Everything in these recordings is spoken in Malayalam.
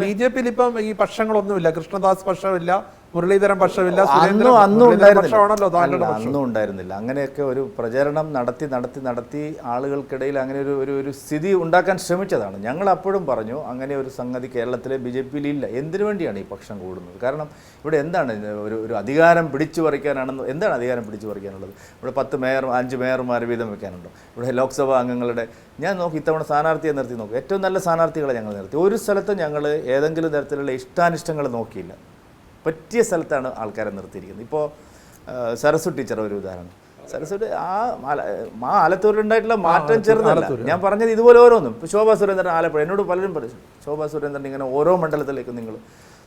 ബി ജെ പിയിൽ ഇപ്പം ഈ പക്ഷങ്ങളൊന്നുമില്ല കൃഷ്ണദാസ് പക്ഷമില്ല മുരളീധരൻ പക്ഷമില്ല അന്നും അന്നും ഉണ്ടായിരുന്നില്ല. അന്നും ഉണ്ടായിരുന്നില്ല. അങ്ങനെയൊക്കെ ഒരു പ്രചരണം നടത്തി നടത്തി നടത്തി ആളുകൾക്കിടയിൽ അങ്ങനെ ഒരു ഒരു ഒരു സ്ഥിതി ഉണ്ടാക്കാൻ ശ്രമിച്ചതാണ്. ഞങ്ങൾ അപ്പോഴും പറഞ്ഞു അങ്ങനെ ഒരു സംഗതി കേരളത്തിലെ ബി ജെ പിയിൽ ഇല്ല. എന്തിനു വേണ്ടിയാണ് ഈ പക്ഷം കൂടുന്നത്? കാരണം ഇവിടെ എന്താണ് ഒരു ഒരു അധികാരം പിടിച്ചു പറിക്കാനാണെന്ന് എന്താണ് അധികാരം പിടിച്ചു പറിക്കാനുള്ളത്? ഇവിടെ പത്ത് മേയർ അഞ്ച് മേയർമാർ വീതം വെക്കാനുണ്ടോ ഇവിടെ ലോക്സഭാ അംഗങ്ങളുടെ ഞാൻ നോക്കി ഇത്തവണ സ്ഥാനാർത്ഥിയെ നിർത്തി നോക്കും. ഏറ്റവും നല്ല സ്ഥാനാർത്ഥികളെ ഞങ്ങൾ നിർത്തി. ഒരു സ്ഥലത്തും ഞങ്ങൾ ഏതെങ്കിലും തരത്തിലുള്ള ഇഷ്ടാനിഷ്ടങ്ങൾ നോക്കിയില്ല. പറ്റിയ സ്ഥലത്താണ് ആൾക്കാരെ നിർത്തിയിരിക്കുന്നത്. ഇപ്പോൾ സരസ്വ ടീച്ചർ ഒരു ഉദാഹരണം. സരസ്വതി ആ ആ ആലത്തൂരിലുണ്ടായിട്ടുള്ള മാറ്റം ചെറുതല്ല. ഞാൻ പറഞ്ഞത് ഇതുപോലെ ഓരോന്നും. ഇപ്പോൾ ശോഭാ സുരേന്ദ്രൻ ആലപ്പുഴ എന്നോട് പലരും പറയും ശോഭാ സുരേന്ദ്രൻ ഇങ്ങനെ ഓരോ മണ്ഡലത്തിലേക്കും നിങ്ങൾ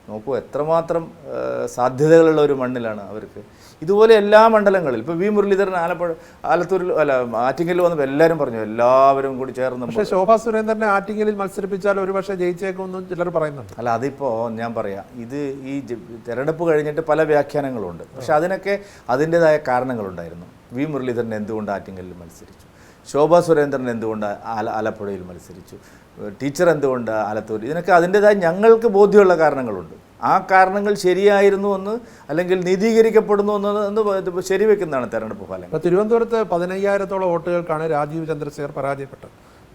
നോക്കൂ എത്രമാത്രം സാധ്യതകളുള്ള ഒരു മണ്ണിലാണ് അവർക്ക്. ഇതുപോലെ എല്ലാ മണ്ഡലങ്ങളിൽ ഇപ്പോൾ വി മുരളീധരൻ ആലപ്പുഴ ആലത്തൂരിൽ അല്ല ആറ്റിങ്ങലിൽ വന്നപ്പോൾ എല്ലാവരും പറഞ്ഞു എല്ലാവരും കൂടി ചേർന്ന് പക്ഷേ ശോഭാ സുരേന്ദ്രനെ ആറ്റിങ്ങലിൽ മത്സരിപ്പിച്ചാൽ ഒരു പക്ഷേ ജയിച്ചേക്കുമെന്നും ചിലർ പറയുന്നുണ്ട്. അല്ല അതിപ്പോൾ ഞാൻ പറയാം ഇത് ഈ തിരഞ്ഞെടുപ്പ് കഴിഞ്ഞിട്ട് പല വ്യാഖ്യാനങ്ങളുണ്ട്. പക്ഷേ അതിനൊക്കെ അതിന്റെതായ കാരണങ്ങളുണ്ടായിരുന്നു. വി മുരളീധരൻ എന്തുകൊണ്ട് ആറ്റിങ്ങലിൽ മത്സരിച്ചു? ശോഭാ സുരേന്ദ്രൻ എന്തുകൊണ്ട് ആല ആലപ്പുഴയിൽ മത്സരിച്ചു? ടീച്ചർ എന്തുകൊണ്ട് ആലത്തൂർ? ഇതിനൊക്കെ അതിന്റെതായ ഞങ്ങൾക്ക് ബോധ്യമുള്ള കാരണങ്ങളുണ്ട്. ആ കാരണങ്ങൾ ശരിയായിരുന്നു എന്ന് അല്ലെങ്കിൽ നീതീകരിക്കപ്പെടുന്നു എന്ന് എന്ന് ശരിവെക്കുന്നതാണ് തെരഞ്ഞെടുപ്പ് ഫലം ഇപ്പൊ തിരുവനന്തപുരത്ത് പതിനയ്യായിരത്തോളം വോട്ടുകൾക്കാണ് രാജീവ് ചന്ദ്രശേഖർ പരാജയപ്പെട്ടത്.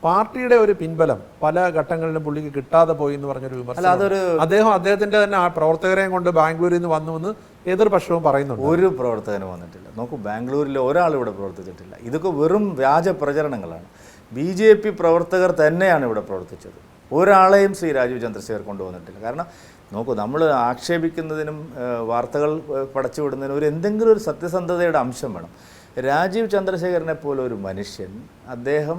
പാർട്ടിയുടെ ഒരു പിൻബലം പല ഘട്ടങ്ങളിലും പുള്ളിക്ക് കിട്ടാതെ പോയി എന്ന് പറഞ്ഞൊരു വിമർശനം. അതൊരു അദ്ദേഹം അദ്ദേഹത്തിന്റെ തന്നെ ആ പ്രവർത്തകരെയും കൊണ്ട് ബാംഗ്ലൂരിൽ നിന്ന് വന്നു എന്ന് എതിർപക്ഷവും പറയുന്നുണ്ട്. ഒരു പ്രവർത്തകനും വന്നിട്ടില്ല. നോക്കൂ ബാംഗ്ലൂരിൽ ഒരാൾ ഇവിടെ പ്രവർത്തിച്ചിട്ടില്ല. ഇതൊക്കെ വെറും വ്യാജ പ്രചരണങ്ങളാണ്. ബി ജെ പി പ്രവർത്തകർ തന്നെയാണ് ഇവിടെ പ്രവർത്തിച്ചത്. ഒരാളെയും ശ്രീ രാജീവ് ചന്ദ്രശേഖർ കൊണ്ടുവന്നിട്ടില്ല. കാരണം നോക്കൂ നമ്മൾ ആക്ഷേപിക്കുന്നതിനും വാർത്തകൾ പടച്ചുവിടുന്നതിനും ഒരു എന്തെങ്കിലും ഒരു സത്യസന്ധതയുടെ അംശം വേണം. രാജീവ് ചന്ദ്രശേഖരനെ പോലെ ഒരു മനുഷ്യൻ അദ്ദേഹം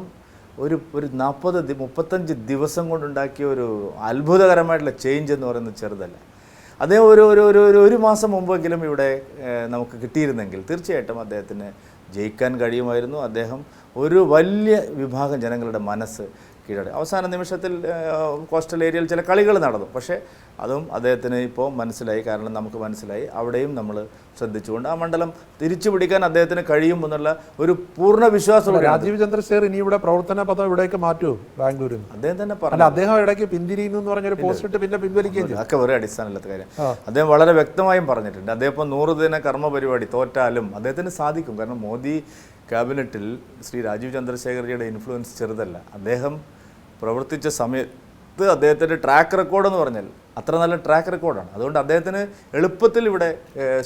ഒരു ഒരു നാൽപ്പത് മുപ്പത്തഞ്ച് ദിവസം കൊണ്ടുണ്ടാക്കിയ ഒരു അത്ഭുതകരമായിട്ടുള്ള ചേഞ്ച് എന്ന് പറയുന്നത് ചെറുതല്ല. അദ്ദേഹം ഒരു ഒരു ഒരു ഒരു മാസം മുമ്പെങ്കിലും ഇവിടെ നമുക്ക് കിട്ടിയിരുന്നെങ്കിൽ തീർച്ചയായിട്ടും അദ്ദേഹത്തിന് ജയിക്കാൻ കഴിയുമായിരുന്നു. അദ്ദേഹം ഒരു വലിയ വിഭാഗം ജനങ്ങളുടെ മനസ്സ് കീഴടക്കി അവസാന നിമിഷത്തിൽ കോസ്റ്റൽ ഏരിയയിൽ ചില കളികൾ നടന്നു. പക്ഷേ അതും അദ്ദേഹത്തിന് ഇപ്പോൾ മനസ്സിലായി. കാരണം നമുക്ക് മനസ്സിലായി. അവിടെയും നമ്മൾ ശ്രദ്ധിച്ചുകൊണ്ട് ആ മണ്ഡലം തിരിച്ചു പിടിക്കാൻ അദ്ദേഹത്തിന് കഴിയും എന്നുള്ള ഒരു പൂർണ വിശ്വാസം രാജീവ് ചന്ദ്രശേഖർ ഇനി ഇവിടെ പ്രവർത്തന പദം ഇവിടേക്ക് മാറ്റുമോ ബാംഗ്ലൂരിൽ അദ്ദേഹം തന്നെ പറഞ്ഞു. അദ്ദേഹം ഇടയ്ക്ക് പിന്തിരിയുന്നു എന്ന് പറഞ്ഞൊരു പോസ്റ്റ് ഇട്ട് പിന്നെ പിൻവലിക്കുകയും അതൊക്കെ വെറുതെ അടിസ്ഥാനമില്ലാത്ത കാര്യം. അദ്ദേഹം വളരെ വ്യക്തമായും പറഞ്ഞിട്ടുണ്ട്. അദ്ദേഹം ഇപ്പോൾ നൂറ് ദിന കർമ്മ പരിപാടി തോറ്റാലും അദ്ദേഹത്തിന് സാധിക്കും. കാരണം മോദി ക്യാബിനറ്റിൽ ശ്രീ രാജീവ് ചന്ദ്രശേഖർജിയുടെ ഇൻഫ്ലുവൻസ് ചെറുതല്ല. അദ്ദേഹം പ്രവർത്തിച്ച സമയത്ത് അദ്ദേഹത്തിന്റെ ട്രാക്ക് റെക്കോർഡ് എന്ന് പറഞ്ഞാൽ അത്ര നല്ല ട്രാക്ക് റെക്കോർഡാണ് അതുകൊണ്ട് അദ്ദേഹത്തിന് എളുപ്പത്തിൽ ഇവിടെ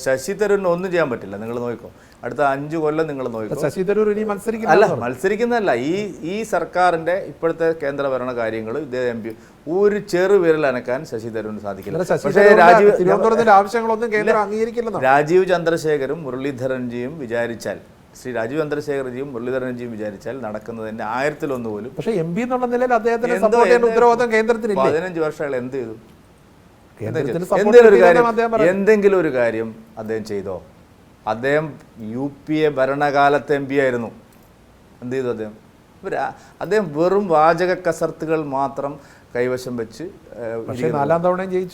ശശി തരൂരിന് ഒന്നും ചെയ്യാൻ പറ്റില്ല. നിങ്ങൾ നോക്കിക്കോ അടുത്ത അഞ്ച് കൊല്ലം നിങ്ങൾ നോക്കിക്കോ ശശി തരൂർ ഇനി മത്സരിക്കില്ല അല്ല മത്സരിക്കുന്നതല്ല. ഈ ഈ സർക്കാരിന്റെ ഇപ്പോഴത്തെ കേന്ദ്ര ഭരണ കാര്യങ്ങൾ ഇദ്ദേഹം എം പി ഒരു ചെറു വിരൽ അനക്കാൻ ശശി തരൂരിന് സാധിക്കില്ല. പക്ഷേ രാജീവ് ആവശ്യങ്ങളൊന്നും കേന്ദ്രം അംഗീകരിക്കില്ല രാജീവ് ചന്ദ്രശേഖരും മുരളീധരൻജിയും വിചാരിച്ചാൽ ശ്രീ രാജീവ് ചന്ദ്രശേഖർജിയും മുരളീധരൻജിയും വിചാരിച്ചാൽ നടക്കുന്നതിന്റെ ആയിരത്തിലൊന്ന് പോലും പക്ഷേ എം പി എന്നുള്ള നിലയിൽ അദ്ദേഹത്തിന് ഉത്തരവാദിത്തം കേന്ദ്രത്തിനില്ല? പതിനഞ്ച് വർഷം അയാൾ എന്ത് ചെയ്തു? എന്തെങ്കിലും ഒരു കാര്യം അദ്ദേഹം എന്തെങ്കിലും ഒരു കാര്യം അദ്ദേഹം ചെയ്തോ? അദ്ദേഹം യു പി എ ഭരണകാലത്തെ എം പി ആയിരുന്നു. എന്ത് ചെയ്തു അദ്ദേഹം? അദ്ദേഹം വെറും വാചക കസർത്തുകൾ മാത്രം കൈവശം വെച്ച് നാലാം തവണയും ജയിച്ചു.